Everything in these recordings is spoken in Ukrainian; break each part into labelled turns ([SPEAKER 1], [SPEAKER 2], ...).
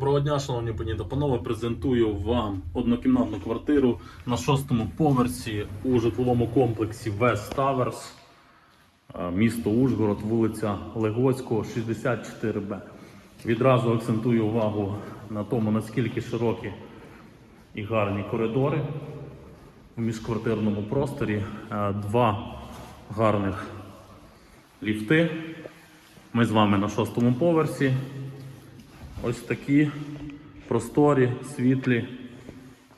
[SPEAKER 1] Доброго дня, шановні пані та панове. Презентую вам однокімнатну квартиру на шостому поверсі у житловому комплексі West Towers, е, місто Ужгород, вулиця Легоцького, 64Б. Відразу акцентую увагу на тому, наскільки широкі і гарні коридори у міжквартирному просторі. Е, Два гарних ліфти. Ми з вами на шостому поверсі. Ось такі просторі, світлі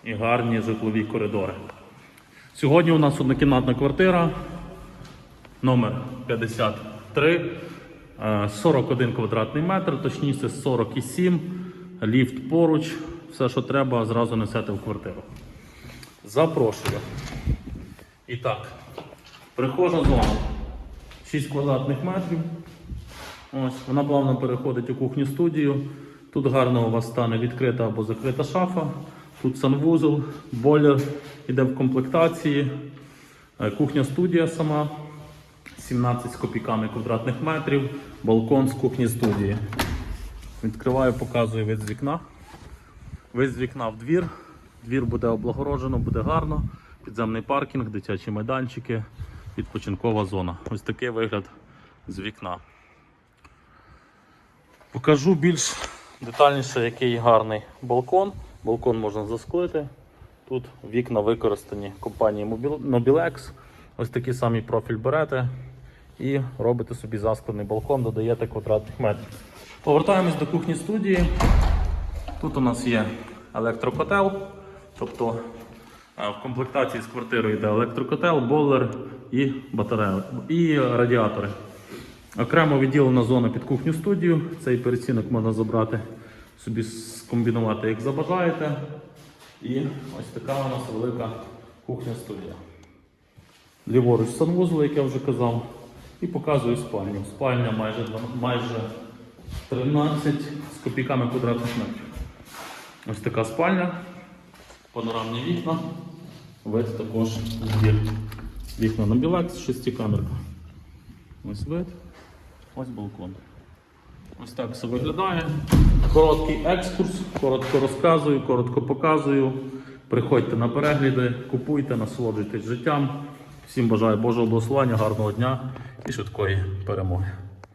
[SPEAKER 1] і гарні житлові коридори. Сьогодні у нас однокімнатна квартира номер 53, е, 41 квадратний метр, точніше 47, ліфт поруч, все, що треба, зразу несете в квартиру. Запрошую. І так, прихожа зона 6 квадратних метрів. Ось, вона плавно переходить у кухню студію. Тут гарно у вас стане відкрита або закрита шафа. Тут санвузол, бойлер іде в комплектації. Е, Кухня студія сама. 17 з копійками квадратних метрів. Балкон з кухні студії. Відкриваю, показую вид з вікна. Вид з вікна в двір. Двір буде облагороджено, буде гарно. Підземний паркінг, дитячі майданчики, відпочинкова зона. Ось такий вигляд з вікна. Покажу більш детальніше, який гарний балкон. Балкон можна засклити. Тут вікна використані компанією Mobil- Mobilex. Ось такий самий профіль берете і робите собі засклений балкон, додаєте квадратних метрів. Повертаємось до кухні студії. Тут у нас є електрокотел, тобто е, в комплектації з квартирою йде електрокотел, бойлер і батарея, і радіатори. Окремо відділена зона під кухню студію. Цей перецінок можна забрати, собі скомбінувати, як забажаєте. І ось така у нас велика кухня студія. Ліворуч санвузол, як я вже казав. І показую спальню. Спальня майже, майже 13 з копійками квадратних метрів. Ось така спальня, панорамні вікна, вид також в. Вікна на білекс, шестикамерка. Ось вид, ось балкон. Ось так все виглядає. Короткий екскурс, коротко розказую, коротко показую. Приходьте на перегляди, купуйте, насолоджуйтесь життям. Всім бажаю Божого благословення, гарного дня і швидкої перемоги.